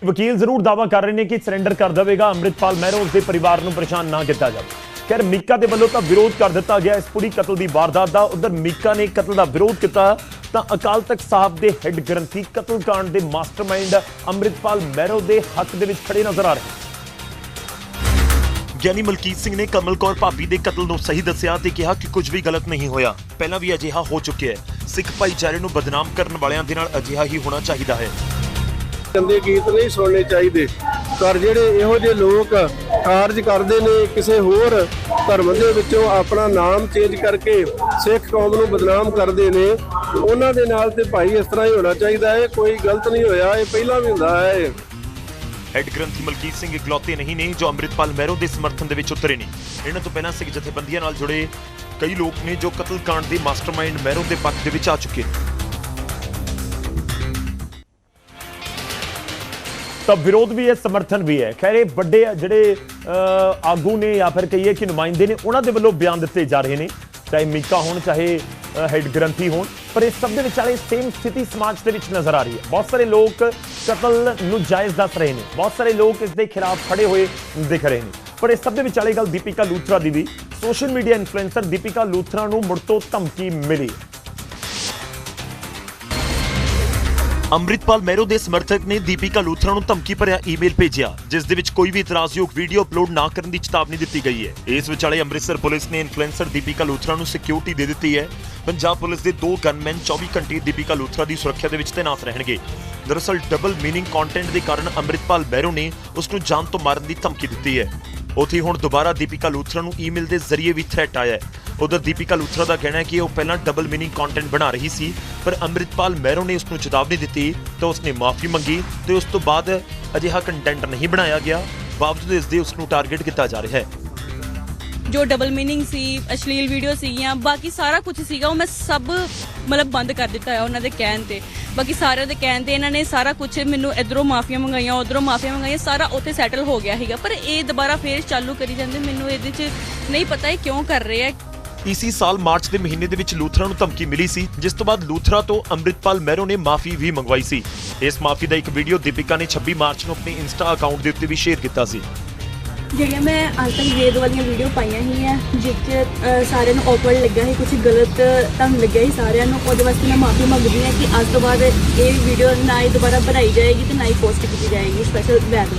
[SPEAKER 1] ਵਕੀਲ ਜ਼ਰੂਰ ਦਾਵਾ ਕਰ ਰਹੇ ਨੇ ਕਿ ਸਰੈਂਡਰ ਕਰ ਦੇਵੇਗਾ। ਅੰਮ੍ਰਿਤਪਾਲ ਮਹਿਰੋਂ ਉਸ ਦੇ ਪਰਿਵਾਰ ਨੂੰ ਪਰੇਸ਼ਾਨ ਨਾ ਕੀਤਾ ਜਾਵੇ। ਖੈਰ, ਮੀਕਾ ਦੇ ਵੱਲੋਂ ਤਾਂ ਵਿਰੋਧ ਕਰ ਦਿੱਤਾ ਗਿਆ। ਇਸ ਪੂਰੀ ਕਤਲ ਦੀ ਵਾਰਦਾਤ ਦਾ ਉਧਰ ਮੀਕਾ ਨੇ ਕਤਲ ਦਾ ਵਿਰੋਧ ਕੀਤਾ। ਤਾਂ ਅਕਾਲ ਤਖਤ ਸਾਹਿਬ ਦੇ ਹੈੱਡ ਗ੍ਰੰਥੀ ਕਤਲकांड ਦੇ ਮਾਸਟਰਮਾਈਂਡ ਅੰਮ੍ਰਿਤਪਾਲ ਮਹਿਰੋ ਦੇ ਹੱਕ ਦੇ ਵਿੱਚ ਖੜੇ ਨਜ਼ਰ ਆ ਰਹੇ
[SPEAKER 4] ਗਿਆਨੀ ਮਲਕੀਤ ਸਿੰਘ ਨੇ ਕਮਲ ਕੌਰ ਭਾਬੀ ਦੇ ਕਤਲ ਨੂੰ ਸਹੀ ਦੱਸਿਆ ਤੇ ਕਿਹਾ ਕਿ ਕੁਝ ਵੀ ਗਲਤ ਨਹੀਂ ਹੋਇਆ। ਪਹਿਲਾਂ ਵੀ ਅਜਿਹਾ ਹੋ ਚੁੱਕਿਆ ਹੈ। ਸਿੱਖ ਭਾਈਚਾਰੇ ਨੂੰ ਬਦਨਾਮ ਕਰਨ ਵਾਲਿਆਂ ਦੇ ਨਾਲ ਅਜਿਹਾ ਹੀ ਹੋਣਾ ਚਾਹੀਦਾ ਹੈ।
[SPEAKER 6] ਗੰਦੇ ਗੀਤ ਨਹੀਂ ਸੁਣਨੇ ਚਾਹੀਦੇ। ਪਰ ਜਿਹੜੇ ਇਹੋ ਜਿਹੇ ਲੋਕ ਕਾਰਜ ਕਰਦੇ ਨੇ, ਕਿਸੇ ਹੋਰ ਧਰਮ ਦੇ ਵਿੱਚੋਂ ਆਪਣਾ ਨਾਮ ਚੇਂਜ ਕਰਕੇ ਸਿੱਖ ਕੌਮ ਨੂੰ ਬਦਨਾਮ ਕਰਦੇ ਨੇ, ਉਹਨਾਂ ਦੇ ਨਾਲ ਤੇ ਭਾਈ ਇਸ ਤਰ੍ਹਾਂ ਹੀ ਹੋਣਾ ਚਾਹੀਦਾ ਹੈ, ਕੋਈ ਗਲਤ ਨਹੀਂ ਹੋਇਆ, ਇਹ ਪਹਿਲਾਂ ਵੀ ਹੁੰਦਾ ਹੈ।
[SPEAKER 4] ਹੈੱਡ ਗ੍ਰੰਥੀ ਮਲਕੀਤ ਸਿੰਘ ਇਕਲੌਤੇ ਨਹੀਂ ਨੇ, ਜੋ ਅੰਮ੍ਰਿਤਪਾਲ ਮਹਿਰੋ ਦੇ ਸਮਰਥਨ ਦੇ ਵਿੱਚ ਉਤਰੇ ਨੇ। ਇਹਨਾਂ ਤੋਂ ਪਹਿਲਾਂ ਸਿੱਖ ਜਥੇਬੰਦੀਆਂ ਨਾਲ ਜੁੜੇ ਕਈ ਲੋਕ ਨੇ, ਜੋ ਕਤਲकांड ਦੇ ਮਾਸਟਰਮਾਈਂਡ ਮਹਿਰੋ ਦੇ ਪੱਖ ਦੇ ਵਿੱਚ ਆ ਚੁੱਕੇ ਨੇ।
[SPEAKER 1] ਤਾਂ ਵਿਰੋਧ ਵੀ ਹੈ, ਸਮਰਥਨ ਵੀ ਹੈ। ਖੈਰ, ਇਹ ਵੱਡੇ ਜਿਹੜੇ ਆਗੂ ਨੇ ਜਾਂ ਫਿਰ ਕਹੀਏ ਕਿ ਨੁਮਾਇੰਦੇ ਨੇ, ਉਹਨਾਂ ਦੇ ਵੱਲੋਂ ਬਿਆਨ ਦਿੱਤੇ ਜਾ ਰਹੇ ਨੇ। ਚਾਹੇ ਮੀਕਾ ਹੋਣ, ਚਾਹੇ ਹੈੱਡ ਗ੍ਰੰਥੀ ਹੋਣ, ਪਰ ਇਸ ਸਭ ਦੇ ਵਿਚਾਲੇ ਸੇਮ ਸਥਿਤੀ ਸਮਾਜ ਦੇ ਵਿੱਚ ਨਜ਼ਰ ਆ ਰਹੀ ਹੈ। ਬਹੁਤ ਸਾਰੇ ਲੋਕ ਕਤਲ ਨੂੰ ਜਾਇਜ਼ ਦੱਸ ਰਹੇ ਨੇ। ਬਹੁਤ ਸਾਰੇ ਲੋਕ ਇਸ ਦੇ ਖਿਲਾਫ ਖੜੇ ਹੋਏ ਦਿਖ ਰਹੇ ਨੇ। ਪਰ ਇਸ ਸਭ ਦੇ ਵਿਚਾਲੇ ਗੱਲ ਦੀਪਿਕਾ ਲੂਥਰਾ ਦੀ ਵੀ। Social media influencer Deepika Luthra ਨੂੰ ਮੁੜ ਤੋਂ ਧਮਕੀ ਮਿਲੀ।
[SPEAKER 4] ਅੰਮ੍ਰਿਤਪਾਲ ਮੈਰੋ ਦੇ ਸਮਰਥਕ ਨੇ ਦੀਪਿਕਾ ਲੂਥਰਾ ਨੂੰ ਧਮਕੀ ਭਰਿਆ ਈਮੇਲ ਭੇਜਿਆ, ਜਿਸ ਦੇ ਵਿੱਚ ਕੋਈ ਵੀ ਇਤਰਾਜ਼ਯੋਗ ਵੀਡੀਓ ਅਪਲੋਡ ਨਾ ਕਰਨ ਦੀ ਚੇਤਾਵਨੀ ਦਿੱਤੀ ਗਈ ਹੈ। ਇਸ ਵਿਚਾਲੇ ਅੰਮ੍ਰਿਤਸਰ ਪੁਲਿਸ ਨੇ ਇਨਫਲੂਐਂਸਰ ਦੀਪਿਕਾ ਲੂਥਰਾ ਨੂੰ ਸਿਕਿਉਰਿਟੀ ਦੇ ਦਿੱਤੀ ਹੈ। ਪੰਜਾਬ ਪੁਲਿਸ ਦੇ ਦੋ ਗਨਮੈਨ 24 ਘੰਟੇ ਦੀਪਿਕਾ ਲੂਥਰਾ ਦੀ ਸੁਰੱਖਿਆ ਦੇ ਵਿੱਚ ਤੈਨਾਤ ਰਹਿਣਗੇ। ਦਰਅਸਲ ਡਬਲ ਮੀਨਿੰਗ ਕੰਟੈਂਟ ਦੇ ਕਾਰਨ ਅੰਮ੍ਰਿਤਪਾਲ ਮਹਿਰੋ ਨੇ ਉਸ ਨੂੰ ਜਾਨ ਤੋਂ ਮਾਰਨ ਦੀ ਧਮਕੀ ਦਿੱਤੀ ਹੈ। ਉੱਥੇ ਹੁਣ ਦੁਬਾਰਾ ਦੀਪਿਕਾ ਲੂਥਰਾ ਨੂੰ ਈਮੇਲ ਦੇ ਜ਼ਰੀਏ ਵੀ ਥ੍ਰੈਟ ਆਇਆ ਹੈ। ਉਧਰ ਦੀਪਿਕਾ ਲੂਥਰਾ ਦਾ ਕਹਿਣਾ ਹੈ ਕਿ ਉਹ ਪਹਿਲਾਂ ਡਬਲ ਮੀਨਿੰਗ ਕੰਟੈਂਟ ਬਣਾ ਰਹੀ ਸੀ, ਪਰ ਅੰਮ੍ਰਿਤਪਾਲ ਮਹਿਰੋ ਨੇ ਉਸ ਨੂੰ ਚੇਤਾਵਨੀ ਦਿੱਤੀ, ਤਾਂ ਉਸਨੇ ਮਾਫੀ ਮੰਗੀ ਤੇ ਉਸ ਤੋਂ ਬਾਅਦ ਅਜਿਹਾ ਕੰਟੈਂਟ ਨਹੀਂ ਬਣਾਇਆ ਗਿਆ, ਬਾਵਜੂਦ ਇਸ ਦੇ ਉਸ ਨੂੰ ਟਾਰਗੇਟ ਕੀਤਾ ਜਾ ਰਿਹਾ ਹੈ।
[SPEAKER 3] ਜੋ ਡਬਲ ਮੀਨਿੰਗ ਸੀ, ਅਸ਼ਲੀਲ ਵੀਡੀਓ ਸੀਗੀਆਂ, ਬਾਕੀ ਸਾਰਾ ਕੁਝ ਸੀਗਾ, ਉਹ ਮੈਂ ਸਭ ਮਤਲਬ ਬੰਦ ਕਰ ਦਿੱਤਾ ਹੈ ਉਹਨਾਂ ਦੇ ਕਹਿਣ ਤੇ। ਬਾਕੀ ਸਾਰਿਆਂ ਦੇ ਕਹਿਣ ਤੇ ਇਹਨਾਂ ਨੇ ਸਾਰਾ ਕੁਝ ਮੈਨੂੰ ਇਧਰੋਂ ਮਾਫੀਆਂ ਮੰਗਾਈਆਂ, ਉਧਰੋਂ ਮਾਫੀਆਂ ਮੰਗਾਈਆਂ, ਸਾਰਾ ਉੱਥੇ ਸੈਟਲ ਹੋ ਗਿਆ ਸੀਗਾ। ਪਰ ਇਹ ਦੁਬਾਰਾ ਫੇਰ ਚਾਲੂ ਕਰੀ ਜਾਂਦੇ, ਮੈਨੂੰ ਇਹਦੇ 'ਚ ਨਹੀਂ ਪਤਾ ਇਹ ਕਿਉਂ ਕਰ ਰਹੇ ਆ
[SPEAKER 4] ਇਸੀ ਸਾਲ ਮਾਰਚ ਦੇ ਮਹੀਨੇ ਦੇ ਵਿੱਚ ਲੂਥਰਾ ਨੂੰ ਧਮਕੀ ਮਿਲੀ ਸੀ ਜਿਸ ਤੋਂ ਬਾਅਦ ਲੂਥਰਾ ਤੋਂ ਅੰਮ੍ਰਿਤਪਾਲ ਮਹਿਰੋ ਨੇ ਮਾਫੀ ਵੀ ਮੰਗਵਾਈ ਸੀ। ਇਸ ਮਾਫੀ ਦਾ ਇੱਕ ਵੀਡੀਓ ਦੀਪਿਕਾ ਨੇ 26 ਮਾਰਚ ਨੂੰ ਆਪਣੇ ਇੰਸਟਾ ਅਕਾਊਂਟ ਦੇ ਉੱਤੇ ਵੀ ਸ਼ੇਅਰ ਕੀਤਾ ਸੀ।
[SPEAKER 3] ਜਿਹੜੀਆਂ ਮੈਂ ਅੱਜ ਤੱਕ ਵੇਦ ਵਾਲੀਆਂ ਵੀਡੀਓ ਪਾਈਆਂ ਹੀ ਆ ਅ, ਸਾਰਿਆਂ ਨੂੰ ਔਕਵਰਡ ਲੱਗਿਆ ਸੀ ਕੁਝ ਗਲਤ ਤੁਹਾਨੂੰ ਲੱਗਿਆ ਸੀ ਸਾਰਿਆਂ ਨੂੰ ਉਹਦੇ ਵਾਸਤੇ ਮੈਂ ਮਾਫੀ ਮੰਗਦੀ ਹਾਂ ਕਿ ਅੱਜ ਤੋਂ ਬਾਅਦ ਇਹ ਵੀਡੀਓ ਨਾ ਹੀ ਦੁਬਾਰਾ ਬਣਾਈ ਜਾਏਗੀ ਤੇ ਨਾ ਹੀ ਪੋਸਟ ਕੀਤੀ ਜਾਏਗੀ ਸਪੈਸ਼ਲ ਵੈਦ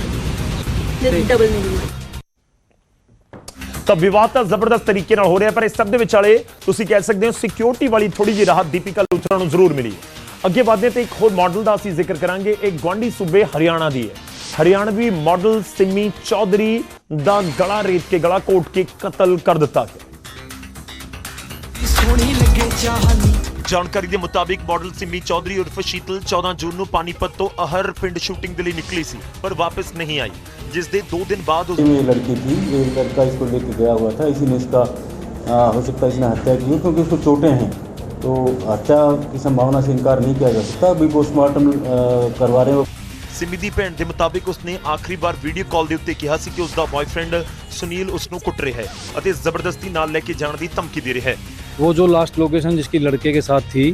[SPEAKER 3] ਡਬਲ ਮੀਨਿੰਗ
[SPEAKER 1] ਤਾਂ ਵਿਵਾਦ ਤਾਂ ਜ਼ਬਰਦਸਤ ਤਰੀਕੇ ਨਾਲ ਹੋ ਰਿਹਾ, ਪਰ ਇਸ ਸਭ ਦੇ ਵਿਚਾਲੇ ਤੁਸੀਂ ਕਹਿ ਸਕਦੇ ਹੋ ਸਿਕਿਉਰਿਟੀ ਵਾਲੀ ਥੋੜੀ ਜਿਹੀ ਰਾਹਤ ਦੀਪਿਕਾ ਲੂਥਰਾ ਨੂੰ ਜ਼ਰੂਰ ਮਿਲੀ ਅੱਗੇ ਵਧਦੇ ਤੇ ਇੱਕ ਹੋਰ ਮਾਡਲ ਦਾ ਅਸੀਂ ਜ਼ਿਕਰ ਕਰਾਂਗੇ, ਇਹ ਗਵਾਂਢੀ ਸੂਬੇ ਹਰਿਆਣਾ ਦੀ ਹੈ। ਹਰਿਆਣਵੀ ਮਾਡਲ ਸਿੰਮੀ ਚੌਧਰੀ ਦਾ ਗਲਾ ਰੇਤ ਕੇ ਗਲਾ, ਕੋਟ ਕੇ ਕਤਲ ਕਰ ਦਿੱਤਾ ਗਿਆ।
[SPEAKER 7] ਸੋਹਣੀ ਲੱਗੇ ਚਾਹਨੀ
[SPEAKER 4] ਜਾਣਕਾਰੀ ਦੇ ਮੁਤਾਬਿਕ ਮਾਡਲ ਸਿਮੀ ਚੌਧਰੀ ਉਰਫ ਸ਼ੀਤਲ 14 ਜੂਨ ਨੂੰ ਪਾਨੀਪਤ ਤੋਂ ਅਹਰ ਪਿੰਡ ਸ਼ੂਟਿੰਗ ਦੇ ਲਈ ਨਿਕਲੀ ਸੀ ਪਰ ਵਾਪਸ ਨਹੀਂ ਆਈ ਜਿਸ ਦੇ 2 ਦਿਨ ਬਾਅਦ
[SPEAKER 8] ਉਸ ये लड़की थी ये लड़का इसको लेके गया हुआ था इसी ने इसका आ, हो सकता है इसने हत्या की हो, क्योंकि उसको चोटें हैं तो हत्या की संभावना से इनकार नहीं किया जा सकता अभी पोस्टमार्टम आ, करवा रहे हैं
[SPEAKER 4] ਸਿਮੀ ਦੀ ਭੈਣ ਦੇ ਮੁਤਾਬਿਕ ਉਸਨੇ ਆਖਰੀ ਵਾਰ ਵੀਡੀਓ ਕਾਲ ਦੇ ਉੱਤੇ ਕਿਹਾ ਸੀ ਕਿ ਉਸ ਦਾ ਬॉयਫ੍ਰੈਂਡ ਸੁਨੀਲ ਉਸ ਨੂੰ ਕੁੱਟ ਰਿਹਾ ਹੈ ਅਤੇ ਜ਼ਬਰਦਸਤੀ ਨਾਲ ਲੈ ਕੇ ਜਾਣ ਦੀ ਧਮਕੀ ਦੇ ਰਿਹਾ ਹੈ।
[SPEAKER 9] वो जो लास्ट लोकेशन जिसकी लड़के के साथ थी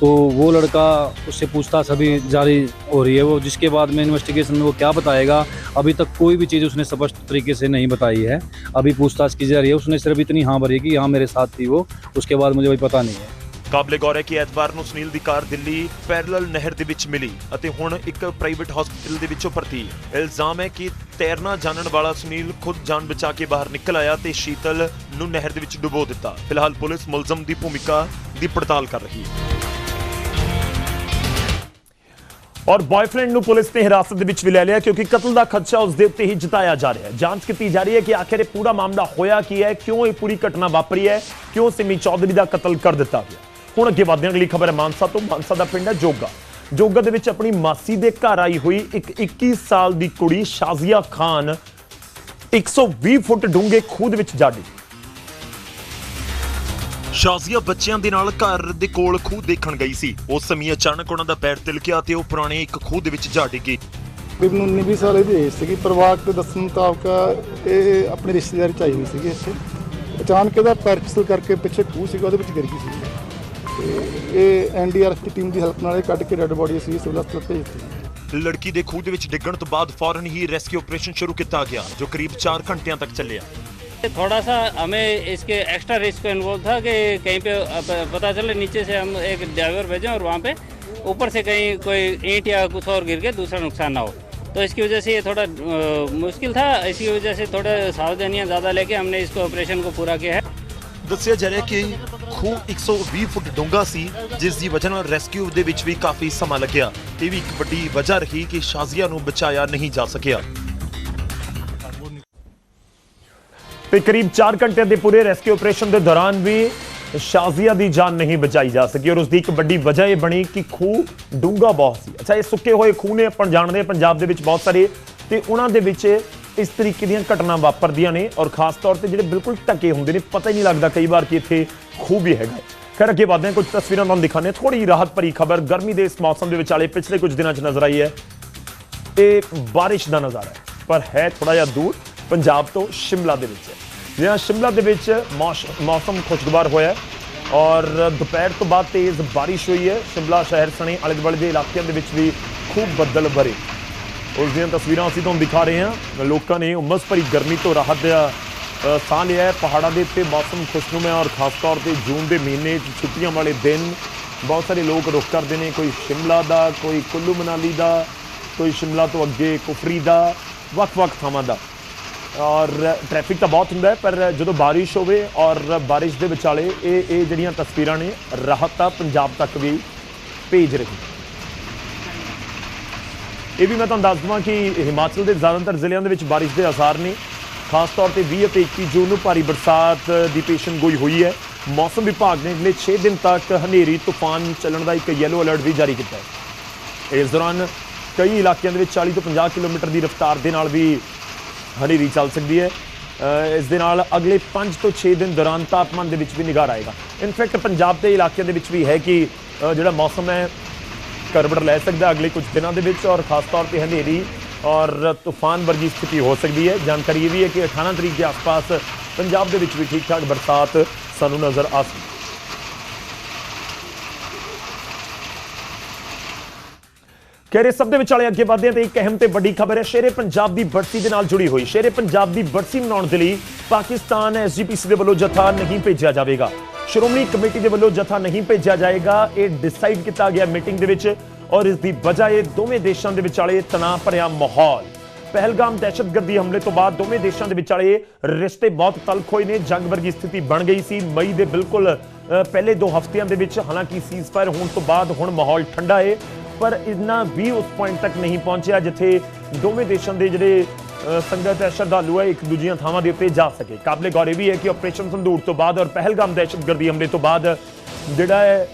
[SPEAKER 9] तो वो लड़का उससे पूछताछ अभी जारी हो रही है। वो जिसके बाद में इन्वेस्टिगेशन में वो क्या बताएगा, अभी तक कोई भी चीज़ उसने स्पष्ट तरीके से नहीं बताई है। अभी पूछताछ की जा रही है। उसने सिर्फ़ इतनी हाँ भरी कि हाँ मेरे साथ थी वो, उसके बाद मुझे अभी पता नहीं है।
[SPEAKER 4] ਕਾਬਲੇ ਗੌਰ ਹੈ ਕਿ ਐਤਵਾਰ ਨੂੰ ਸੁਨੀਲ ਦੀ ਕਾਰ ਦਿੱਲੀ ਪੈਰਲਲ ਨਹਿਰ ਦੇ ਵਿੱਚ ਮਿਲੀ ਅਤੇ ਹੁਣ ਇੱਕ ਪ੍ਰਾਈਵੇਟ ਹਸਪੀਟਲ ਦੇ ਵਿੱਚੋਂ ਭਰਤੀ। ਇਲਜ਼ਾਮ ਹੈ ਕਿ ਤੈਰਨਾ ਜਾਣਨ ਵਾਲਾ ਸੁਨੀਲ ਖੁਦ ਜਾਨ ਬਚਾ ਕੇ ਬਾਹਰ ਨਿਕਲ ਆਇਆ ਤੇ ਸ਼ੀਤਲ ਨੂੰ ਨਹਿਰ ਦੇ ਵਿੱਚ ਡੁਬੋ ਦਿੱਤਾ। ਫਿਲਹਾਲ ਪੁਲਿਸ ਮੁਲਜ਼ਮ ਦੀ ਭੂਮਿਕਾ ਦੀ ਪੜਤਾਲ ਕਰ ਰਹੀ ਹੈ।
[SPEAKER 1] ਔਰ ਬॉयਫ੍ਰੈਂਡ ਨੂੰ ਪੁਲਿਸ ਨੇ ਹਿਰਾਸਤ ਦੇ ਵਿੱਚ ਵੀ ਲੈ ਲਿਆ ਕਿਉਂਕਿ ਕਤਲ ਦਾ ਖਦਸ਼ਾ ਉਸ ਦੇ ਉੱਤੇ ਹੀ ਜਤਾਇਆ ਜਾ ਰਿਹਾ ਹੈ। ਜਾਂਚ ਕੀਤੀ ਜਾ ਰਹੀ ਹੈ ਕਿ ਆਖਿਰ ਇਹ ਪੂਰਾ ਮਾਮਲਾ ਹੋਇਆ ਕੀ ਹੈ, ਕਿਉਂ ਇਹ ਪੂਰੀ ਘਟਨਾ ਵਾਪਰੀ ਹੈ, ਕਿਉਂ ਸਿਮੀ ਚੌਧਰੀ ਦਾ ਕਤਲ ਕਰ ਦਿੱਤਾ ਗਿਆ। ਹੁਣ ਅੱਗੇ ਵਧਦੇ ਹਾਂ ਅਗਲੀ ਖਬਰ ਹੈ। ਮਾਨਸਾ ਤੋਂ ਮਾਨਸਾ ਦਾ ਪਿੰਡ ਹੈ ਜੋਗਾ। ਜੋਗਾ ਦੇ ਵਿੱਚ ਆਪਣੀ ਮਾਸੀ ਦੇ ਘਰ ਆਈ ਹੋਈ ਇੱਕ 21 ਸਾਲ ਦੀ ਕੁੜੀ ਸ਼ਾਜ਼ੀਆ ਖਾਨ 120 ਫੁੱਟ ਡੂੰਘੇ ਖੂਹ ਦੇ ਵਿੱਚ ਜਾ ਡਿੱਗੀ।
[SPEAKER 4] ਸ਼ਾਜ਼ੀਆ ਬੱਚਿਆਂ ਦੇ ਨਾਲ ਘਰ ਦੇ ਕੋਲ ਖੂਹ ਦੇਖਣ ਗਈ ਸੀ। ਉਸ ਸਮੇਂ ਅਚਾਨਕ ਉਹਨਾਂ ਦਾ ਪੈਰ ਤਿਲਕਿਆ ਤੇ ਉਹ ਪੁਰਾਣੇ ਇੱਕ ਖੂਹ ਦੇ ਵਿੱਚ ਜਾ ਡਿੱਗੀ।
[SPEAKER 10] ਤਕਰੀਬਨ 19 20 ਸਾਲ ਦੀ ਏਜ ਸੀਗੀ। ਪਰਿਵਾਰ ਦੇ ਦੱਸਣ ਮੁਤਾਬਕ ਇਹ ਆਪਣੀ ਰਿਸ਼ਤੇਦਾਰੀ ਚ ਆਈ ਹੋਈ ਸੀਗੀ ਇੱਥੇ। ਅਚਾਨਕ ਇਹਦਾ ਪੈਰ ਫਿਸਲ ਕਰਕੇ ਪਿੱਛੇ ਖੂਹ ਸੀਗਾ ਉਹਦੇ ਵਿੱਚ ਗਿਰ ਗਈ ਸੀ ਇਹ ਐਨਡੀਆਰਐਫ ਦੀ ਟੀਮ ਦੀ ਹੈਲਪ ਨਾਲ ਇਹ ਕੱਢ ਕੇ ਡੈੱਡ ਬੋਡੀ ਸੀ ਸਿਵਲ ਹਸਪਤਾਲ ਭੇਜ ਦਿੱਤੀ
[SPEAKER 4] ਲੜਕੀ ਦੇ ਖੂਹ ਦੇ ਵਿੱਚ ਡਿੱਗਣ ਤੋਂ ਬਾਅਦ ਫੌਰਨ ਹੀ ਰੈਸਕਿਊ ਆਪਰੇਸ਼ਨ ਸ਼ੁਰੂ ਕੀਤਾ ਗਿਆ ਜੋ ਕਰੀਬ 4 ਘੰਟਿਆਂ ਤੱਕ ਚੱਲਿਆ
[SPEAKER 11] थोड़ा सा हमें इसके एक्स्ट्रा रिस्क इन्वॉल्व था कि कहीं पे अब पता चले नीचे से हम एक ड्राइवर भेजें और वहाँ पे ऊपर से कहीं कोई ईंट या कुछ और गिर के दूसरा नुकसान ना हो तो इसकी वजह से ये थोड़ा अ, मुश्किल था इसकी वजह से थोड़ा सावधानियाँ ज़्यादा लेके हमने इसको ऑपरेशन को पूरा किया है
[SPEAKER 4] ਦੱਸਿਆ ਜਾ ਰਿਹਾ ਕਿ ਖੂਹ 120 ਫੁੱਟ ਡੂੰਘਾ ਸੀ, ਜਿਸ ਦੀ ਵਜ੍ਹਾ ਨਾਲ ਰੈਸਕਿਊ ਦੇ ਵਿੱਚ ਵੀ ਕਾਫੀ ਸਮਾਂ ਲੱਗਿਆ। ਇਹ ਵੀ ਇੱਕ ਵੱਡੀ ਵਜ੍ਹਾ ਰਹੀ ਕਿ ਸ਼ਾਜ਼ੀਆ ਨੂੰ ਬਚਾਇਆ ਨਹੀਂ ਜਾ ਸਕਿਆ।
[SPEAKER 1] ਤੇ ਕਰੀਬ 4 ਘੰਟੇ ਦੇ ਪੂਰੇ ਰੈਸਕਿਊ ਆਪਰੇਸ਼ਨ ਦੇ ਦੌਰਾਨ ਵੀ ਸ਼ਾਜ਼ੀਆ ਦੀ ਜਾਨ ਨਹੀਂ ਬਚਾਈ ਜਾ ਸਕੀ। ਔਰ ਉਸ ਦੀ ਇੱਕ ਵੱਡੀ ਵਜ੍ਹਾ ਇਹ ਬਣੀ ਕਿ ਖੂਹ ਡੂੰਘਾ ਬਹੁਤ ਸੀ। ਅੱਛਾ, ਇਹ ਸੁੱਕੇ ਹੋਏ ਖੂਹ ਨੇ ਆਪਾਂ ਜਾਣਦੇ ਹਾਂ, ਪੰਜਾਬ ਦੇ ਵਿੱਚ ਬਹੁਤ ਸਾਰੇ, ਤੇ ਉਹਨਾਂ ਦੇ ਵਿੱਚ ਇਸ ਤਰੀਕੇ ਦੀਆਂ ਘਟਨਾ ਵਾਪਰਦੀਆਂ ਨੇ ਔਰ ਖਾਸ ਤੌਰ ਤੇ ਜਿਹੜੇ ਬਿਲਕੁਲ ਢੱਕੇ ਹੁੰਦੇ ਨੇ, ਪਤਾ ਹੀ ਨਹੀਂ ਲੱਗਦਾ ਕਈ ਵਾਰ ਕਿ ਇੱਥੇ ਖੂਹ ਵੀ ਹੈਗਾ ਹੈ। ਖੈਰ, ਅੱਗੇ ਵਧਦੇ ਹਾਂ, ਕੁਝ ਤਸਵੀਰਾਂ ਤੁਹਾਨੂੰ ਦਿਖਾਉਂਦੇ ਹਾਂ। ਥੋੜੀ ਰਾਹਤ ਭਰੀ ਖਬਰ, ਗਰਮੀ ਦੇ ਇਸ ਮੌਸਮ ਦੇ ਵਿਚਾਲੇ ਪਿਛਲੇ ਕੁਝ ਦਿਨਾਂ 'ਚ ਨਜ਼ਰ ਆਈ ਹੈ ਇਹ ਬਾਰਿਸ਼ ਦਾ ਨਜ਼ਾਰਾ ਹੈ, ਪਰ ਹੈ ਥੋੜਾ ਜਿਹਾ ਦੂਰ, ਪੰਜਾਬ ਤੋਂ ਸ਼ਿਮਲਾ ਦੇ ਵਿੱਚ ਹੈ। ਜਿਹਾਂ ਸ਼ਿਮਲਾ ਦੇ ਵਿੱਚ ਮੌਸਮ ਖੁਸ਼ਗਵਾਰ ਹੋਇਆ ਔਰ ਦੁਪਹਿਰ ਤੋਂ ਬਾਅਦ ਤੇਜ਼ ਬਾਰਿਸ਼ ਹੋਈ ਹੈ। ਸ਼ਿਮਲਾ ਸ਼ਹਿਰ ਸਣੇ ਆਲੇ ਦੁਆਲੇ ਦੇ ਇਲਾਕਿਆਂ ਦੇ ਵਿੱਚ ਵੀ ਖੂਬ ਬੱਦਲ ਭਰੇ। ਉਸ ਦੀਆਂ ਤਸਵੀਰਾਂ ਅਸੀਂ ਤੁਹਾਨੂੰ ਦਿਖਾ ਰਹੇ ਹਾਂ। ਲੋਕਾਂ ਨੇ ਉਮਸ ਭਰੀ ਗਰਮੀ ਤੋਂ ਰਾਹਤ ਸਾਹ ਲਿਆ ਹੈ। ਪਹਾੜਾਂ ਦੇ ਉੱਤੇ ਮੌਸਮ ਖੁਸ਼ਨੁਮਾ ਔਰ ਖਾਸ ਤੌਰ ਤੇ ਜੂਨ ਦੇ ਮਹੀਨੇ 'ਚ ਛੁੱਟੀਆਂ ਵਾਲੇ ਦਿਨ ਬਹੁਤ ਸਾਰੇ ਲੋਕ ਰੁਖ ਕਰਦੇ ਨੇ। ਕੋਈ ਸ਼ਿਮਲਾ ਦਾ, ਕੋਈ ਕੁੱਲੂ ਮਨਾਲੀ ਦਾ, ਕੋਈ ਸ਼ਿਮਲਾ ਤੋਂ ਅੱਗੇ ਕੁਫਰੀ ਦਾ, ਵੱਖ-ਵੱਖ ਥਾਵਾਂ ਦਾ। ਔਰ ਟ੍ਰੈਫਿਕ ਤਾਂ ਬਹੁਤ ਹੁੰਦਾ ਹੈ, ਪਰ ਜਦੋਂ ਬਾਰਿਸ਼ ਹੋਵੇ ਔਰ ਬਾਰਿਸ਼ ਦੇ ਵਿਚਾਲੇ ਇਹ ਇਹ ਜਿਹੜੀਆਂ ਤਸਵੀਰਾਂ ਨੇ, ਰਾਹਤ ਤਾਂ ਪੰਜਾਬ ਤੱਕ ਵੀ ਭੇਜ ਰਹੀ ਇਹ ਵੀ ਮੈਂ ਤੁਹਾਨੂੰ ਦੱਸ ਦਵਾਂ ਕਿ ਹਿਮਾਚਲ ਦੇ ਜ਼ਿਆਦਾਤਰ ਜ਼ਿਲ੍ਹਿਆਂ ਦੇ ਵਿੱਚ ਬਾਰਿਸ਼ ਦੇ ਆਸਾਰ ਨੇ। ਖਾਸ ਤੌਰ ਤੇ 20 ਅਤੇ 21 ਜੂਨ ਨੂੰ ਭਾਰੀ ਬਰਸਾਤ ਦੀ ਪੇਸ਼ਨਗੋਈ ਹੋਈ ਹੈ। ਮੌਸਮ ਵਿਭਾਗ ਨੇ ਅਗਲੇ 6 ਦਿਨ ਤੱਕ ਹਨੇਰੀ, ਤੂਫਾਨ ਚੱਲਣ ਦਾ ਇੱਕ ਯੈਲੋ ਅਲਰਟ ਵੀ ਜਾਰੀ ਕੀਤਾ ਹੈ। ਇਸ ਦੌਰਾਨ ਕਈ ਇਲਾਕਿਆਂ ਦੇ ਵਿੱਚ 40 ਤੋਂ 50 ਕਿਲੋਮੀਟਰ ਦੀ ਰਫ਼ਤਾਰ ਦੇ ਨਾਲ ਵੀ ਹਨੇਰੀ ਚੱਲ ਸਕਦੀ ਹੈ। ਇਸ ਦੇ ਨਾਲ ਅਗਲੇ 5 ਤੋਂ 6 ਦਿਨ ਦੌਰਾਨ ਤਾਪਮਾਨ ਦੇ ਵਿੱਚ ਵੀ ਨਿਗਾਰ ਆਏਗਾ। ਇਨਫੈਕਟ ਪੰਜਾਬ ਦੇ ਇਲਾਕਿਆਂ ਦੇ ਵਿੱਚ ਵੀ ਹੈ ਕਿ ਜਿਹੜਾ ਮੌਸਮ ਹੈ ਕਰਵਟ ਲੈ ਸਕਦਾ ਅਗਲੇ ਕੁਝ ਦਿਨਾਂ ਦੇ ਵਿੱਚ ਔਰ ਖਾਸ ਤੌਰ ਤੇ ਹਨੇਰੀ ਔਰ ਤੂਫਾਨ ਵਰਗੀ ਸਥਿਤੀ ਹੋ ਸਕਦੀ ਹੈ। ਜਾਣਕਾਰੀ ਇਹ ਵੀ ਹੈ ਕਿ 18 ਤਰੀਕ ਦੇ ਆਸ-ਪਾਸ ਪੰਜਾਬ ਦੇ ਵਿੱਚ ਵੀ ਠੀਕ ਠਾਕ ਬਰਸਾਤ ਸਾਨੂੰ ਨਜ਼ਰ ਆ ਸਕਦੀ ਹੈ ਕਹਿਰੇ ਸਭ ਦੇ ਵਿਚਾਲੇ ਅੱਗੇ ਵਧਦੇ ਹਾਂ ਤੇ ਇੱਕ ਅਹਿਮ ਤੇ ਵੱਡੀ ਖਬਰ ਹੈ, ਸ਼ੇਰੇ ਪੰਜਾਬ ਦੀ ਬਰਸੀ ਦੇ ਨਾਲ ਜੁੜੀ ਹੋਈ। ਸ਼ੇਰੇ ਪੰਜਾਬ ਦੀ ਬਰਸੀ ਮਨਾਉਣ ਦੇ ਲਈ ਪਾਕਿਸਤਾਨ ਐਸਜੀਪੀਸੀ ਦੇ ਵੱਲੋਂ ਜਥਾ ਨਹੀਂ ਭੇਜਿਆ ਜਾਵੇਗਾ। ਸ਼੍ਰੋਮਣੀ ਕਮੇਟੀ ਦੇ ਵੱਲੋਂ ਜਥਾ ਨਹੀਂ ਭੇਜਿਆ ਜਾਏਗਾ, ਇਹ ਡਿਸਾਈਡ ਕੀਤਾ ਗਿਆ ਮੀਟਿੰਗ ਦੇ ਵਿੱਚ ਔਰ ਇਸ ਦੀ ਵਜ੍ਹਾ ਇਹ ਦੋਵੇਂ ਦੇਸ਼ਾਂ ਦੇ ਵਿਚਾਲੇ ਤਣਾਅ ਭਰਿਆ ਮਾਹੌਲ। ਪਹਿਲਗਾਮ ਦਹਿਸ਼ਤਗਰਦੀ ਹਮਲੇ ਤੋਂ ਬਾਅਦ ਦੋਵੇਂ ਦੇਸ਼ਾਂ ਦੇ ਵਿਚਾਲੇ ਰਿਸ਼ਤੇ ਬਹੁਤ ਤਲਖ ਹੋਏ ਨੇ, ਜੰਗ ਵਰਗੀ ਸਥਿਤੀ ਬਣ ਗਈ ਸੀ। ਮਈ ਦੇ ਬਿਲਕੁਲ ਪਹਿਲੇ ਦੋ ਹਫ਼ਤਿਆਂ ਦੇ ਵਿੱਚ ਹਾਲਾਂਕਿ ਸੀਜ਼ਫਾਇਰ ਹੋਣ ਤੋਂ ਬਾਅਦ ਹੁਣ ਮਾਹੌਲ ਠੰਡਾ ਹੈ। ਪਰ ਇੰਨਾ ਵੀ ਉਸ ਪੁਆਇੰਟ ਤੱਕ ਨਹੀਂ ਪਹੁੰਚਿਆ ਜਿੱਥੇ ਦੋਵੇਂ ਦੇਸ਼ਾਂ ਦੇ ਜਿਹੜੇ ਸੰਗਤ ਹੈ, ਸ਼ਰਧਾਲੂ ਹੈ, ਇੱਕ ਦੂਜੀਆਂ ਥਾਵਾਂ ਦੇ ਉੱਤੇ ਜਾ ਸਕੇ। ਕਾਬਲੇ ਗੌਰ ਇਹ ਵੀ ਹੈ ਕਿ ਆਪਰੇਸ਼ਨ ਸੰਦੂਰ ਤੋਂ ਬਾਅਦ ਔਰ ਪਹਿਲਗਾਮ ਦਹਿਸ਼ਤਗਰਦੀ ਹਮਲੇ ਤੋਂ ਬਾਅਦ ਜਿਹੜਾ ਹੈ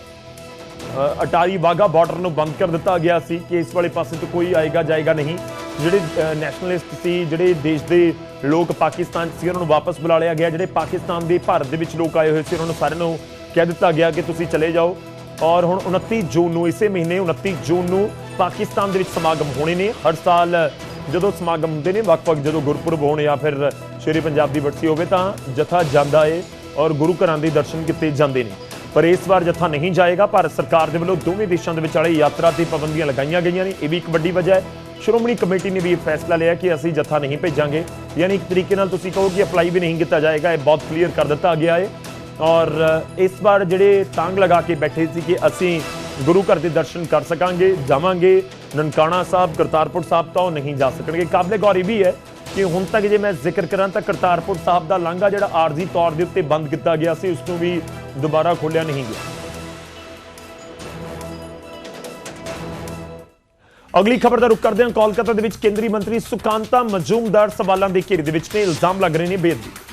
[SPEAKER 1] ਅਟਾਰੀ ਵਾਗਾ ਬਾਰਡਰ ਨੂੰ ਬੰਦ ਕਰ ਦਿੱਤਾ ਗਿਆ ਸੀ ਕਿ ਇਸ ਵਾਲੇ ਪਾਸੇ ਤੋਂ ਕੋਈ ਆਏਗਾ, ਜਾਏਗਾ ਨਹੀਂ। ਜਿਹੜੇ ਨੈਸ਼ਨਲਿਸਟ ਸੀ, ਜਿਹੜੇ ਦੇਸ਼ ਦੇ ਲੋਕ ਪਾਕਿਸਤਾਨ 'ਚ ਸੀ, ਉਹਨਾਂ ਨੂੰ ਵਾਪਸ ਬੁਲਾ ਲਿਆ ਗਿਆ। ਜਿਹੜੇ ਪਾਕਿਸਤਾਨ ਦੇ ਭਾਰਤ ਦੇ ਵਿੱਚ ਲੋਕ ਆਏ ਹੋਏ ਸੀ, ਉਹਨਾਂ ਨੂੰ ਸਾਰਿਆਂ ਨੂੰ ਕਹਿ ਦਿੱਤਾ ਗਿਆ ਕਿ ਤੁਸੀਂ ਚਲੇ ਜਾਓ। ਔਰ ਹੁਣ 29 ਜੂਨ ਨੂੰ, ਇਸੇ ਮਹੀਨੇ 29 ਜੂਨ ਨੂੰ ਪਾਕਿਸਤਾਨ ਦੇ ਵਿੱਚ ਸਮਾਗਮ ਹੋਣੇ ਨੇ। ਹਰ ਸਾਲ ਜਦੋਂ ਸਮਾਗਮ ਹੁੰਦੇ ਨੇ, ਵੱਖ-ਵੱਖ ਜਦੋਂ ਗੁਰਪੁਰਬ ਹੋਣ ਜਾਂ ਫਿਰ ਸ਼ੇਰੇ ਪੰਜਾਬ ਦੀ ਵਰਸੀ ਹੋਵੇ ਤਾਂ ਜਥਾ ਜਾਂਦਾ ਏ ਔਰ ਗੁਰੂ ਘਰਾਂ ਦੇ ਦਰਸ਼ਨ ਕੀਤੇ ਜਾਂਦੇ ਨੇ। ਪਰ ਇਸ ਵਾਰ ਜਥਾ ਨਹੀਂ ਜਾਏਗਾ। ਭਾਰਤ ਸਰਕਾਰ ਦੇ ਵੱਲੋਂ ਦੋਵੇਂ ਦੇਸ਼ਾਂ ਦੇ ਵਿਚਾਲੇ ਯਾਤਰਾ ਤੇ ਪਾਬੰਦੀਆਂ ਲਗਾਈਆਂ ਗਈਆਂ ਨੇ। ਇਹ ਵੀ ਇੱਕ ਵੱਡੀ ਵਜ੍ਹਾ ਹੈ। ਸ਼੍ਰੋਮਣੀ ਕਮੇਟੀ ਨੇ ਵੀ ਇਹ ਫੈਸਲਾ ਲਿਆ ਕਿ ਅਸੀਂ ਜਥਾ ਨਹੀਂ ਭੇਜਾਂਗੇ। ਯਾਨੀ ਇੱਕ ਤਰੀਕੇ ਨਾਲ ਤੁਸੀਂ ਕਹੋ ਕਿ ਅਪਲਾਈ ਵੀ ਨਹੀਂ ਕੀਤਾ ਜਾਏਗਾ। ਇਹ ਬਹੁਤ ਕਲੀਅਰ ਕਰ ਦਿੱਤਾ ਗਿਆ ਹੈ ਔਰ ਇਸ ਵਾਰ ਜਿਹੜੇ ਤਾਂਗ ਲਗਾ ਕੇ ਬੈਠੇ ਸੀ ਕਿ ਅਸੀਂ ਗੁਰੂ ਘਰ ਦੇ ਦਰਸ਼ਨ ਕਰ ਸਕਾਂਗੇ, ਜਾਵਾਂਗੇ, ਨਨਕਾਣਾ ਸਾਹਿਬ, ਕਰਤਾਰਪੁਰ ਸਾਹਿਬ ਤਾਂ ਨਹੀਂ ਜਾ ਸਕਣਗੇ। ਕਾਬਲੇ ਗੌਰ ਇਹ ਵੀ ਹੈ ਕਿ ਹੁਣ ਤੱਕ ਜੇ ਮੈਂ ਜ਼ਿਕਰ ਕਰਾਂ ਤਾਂ ਕਰਤਾਰਪੁਰ ਸਾਹਿਬ ਦਾ ਲਾਂਘਾ ਜਿਹੜਾ ਆਰਜ਼ੀ ਤੌਰ ਦੇ ਉੱਤੇ ਬੰਦ ਕੀਤਾ ਗਿਆ ਸੀ, ਉਸ ਨੂੰ ਵੀ ਦੁਬਾਰਾ ਖੋਲ੍ਹਿਆ ਨਹੀਂ ਗਿਆ। ਅਗਲੀ ਖਬਰ ਦਾ ਰੁਕ ਕਰਦੇ ਹਾਂ ਕੋਲਕਾਤਾ ਦੇ ਵਿੱਚ ਕੇਂਦਰੀ ਮੰਤਰੀ ਸੁਕਾਂਤਾ ਮਜੂਮਦਾਰ ਸਵਾਲਾਂ ਦੇ ਘੇਰੇ ਦੇ ਵਿੱਚ ਨੇ, ਇਲਜ਼ਾਮ ਲੱਗ ਰਹੇ ਨੇ ਬੇਅਦਬੀ।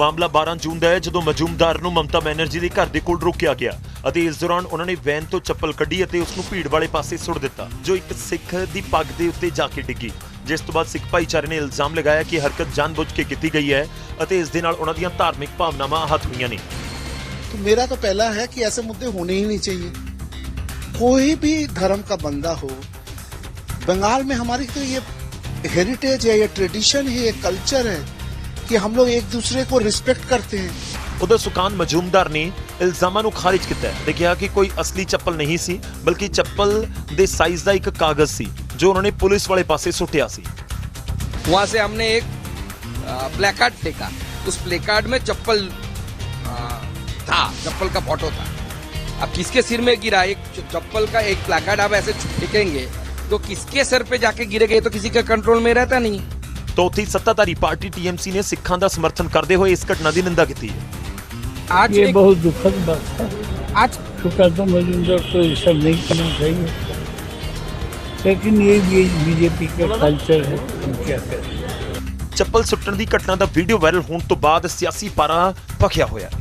[SPEAKER 4] ਮਾਮਲਾ 12 ਜੂਨ ਦਾ ਹੈ ਜਦੋਂ ਮਜੂਮਦਾਰ ਨੂੰ ਮਮਤਾ ਬੈਨਰਜੀ ਦੇ ਘਰ ਦੇ ਕੋਲ ਰੋਕਿਆ ਗਿਆ ਅਤੇ ਇਸ ਦੌਰਾਨ ਉਹਨਾਂ ਨੇ ਵੈਨ ਤੋਂ ਚੱਪਲ ਕੱਢੀ ਅਤੇ ਉਸ ਨੂੰ ਭੀੜ ਵਾਲੇ ਪਾਸੇ ਸੁੱਟ ਦਿੱਤਾ ਜੋ ਇੱਕ ਸਿੱਖ ਦੀ ਪੱਗ ਦੇ ਉੱਤੇ ਜਾ ਕੇ ਡਿੱਗੀ ਜਿਸ ਤੋਂ ਬਾਅਦ ਸਿੱਖ ਭਾਈਚਾਰੇ ਨੇ ਇਲਜ਼ਾਮ ਲਗਾਇਆ ਕਿ ਇਹ ਹਰਕਤ ਜਾਣਬੁੱਝ ਕੇ ਕੀਤੀ ਗਈ ਹੈ ਅਤੇ ਇਸ ਦੇ ਨਾਲ ਉਹਨਾਂ ਦੀਆਂ ਧਾਰਮਿਕ ਭਾਵਨਾਵਾਂ ਆਹਤ ਹੋਈਆਂ ਨੇ
[SPEAKER 7] तो मेरा तो पहला है कि ऐसे मुद्दे होने ही नहीं चाहिए कोई भी धर्म का बंदा हो बंगाल में हमारी तो ये हेरिटेज है ये ट्रेडिशन है ये कल्चर है कि हम लोग एक दूसरे को रिस्पेक्ट करते हैं
[SPEAKER 4] ਉਧਰ ਸੁਕਾਨ ਮਜੂਮਦਾਰ ਨੇ ਇਲਜ਼ਾਮਾਂ ਨੂੰ ਖਾਰਿਜ ਕੀਤਾ ਹੈ ਤੇ ਕਿਹਾ ਕਿ ਕੋਈ ਅਸਲੀ ਚੱਪਲ ਨਹੀਂ ਸੀ ਬਲਕਿ ਚੱਪਲ ਦੇ ਸਾਈਜ਼ ਦਾ ਇੱਕ ਕਾਗਜ਼ ਸੀ ਜੋ ਉਹਨਾਂ ਨੇ ਪੁਲਿਸ ਵਾਲੇ ਪਾਸੇ ਸੁੱਟਿਆ ਸੀ
[SPEAKER 12] वहां से हमने एक प्लेकार्ड फेंका उस प्लेकार्ड में चप्पल आ, था चप्पल का फोटो था अब किसके सिर में गिरा एक च- चप्पल का एक प्लेकार्ड आप ऐसे फेंकेंगे तो किसके सर पे जाके गिरेगा ये तो किसी का कंट्रोल में रहता नहीं
[SPEAKER 4] ਤਾਂ ਉੱਥੇ ਹੀ ਸੱਤਾਧਾਰੀ ਪਾਰਟੀ ਟੀਐਮਸੀ ਨੇ ਸਿੱਖਾਂ ਦਾ ਸਮਰਥਨ ਕਰਦੇ ਹੋਏ ਇਸ ਘਟਨਾ ਦੀ ਨਿੰਦਾ ਕੀਤੀ ਹੈ
[SPEAKER 12] आज
[SPEAKER 13] ये
[SPEAKER 12] एक-
[SPEAKER 13] बहुत दुखद बात है
[SPEAKER 12] आज
[SPEAKER 13] सुकांत मजूमदार को ये सब नहीं करना चाहिए लेकिन ये भी बीजेपी का कल्चर है हम क्या करें
[SPEAKER 4] ਚੱਪਲ ਸੁੱਟਣ ਦੀ ਘਟਨਾ ਦਾ ਵੀਡੀਓ ਵਾਇਰਲ ਹੋਣ ਤੋਂ ਬਾਅਦ ਸਿਆਸੀ ਪਾਰਾ ਭਖਿਆ ਹੋਇਆ ਹੈ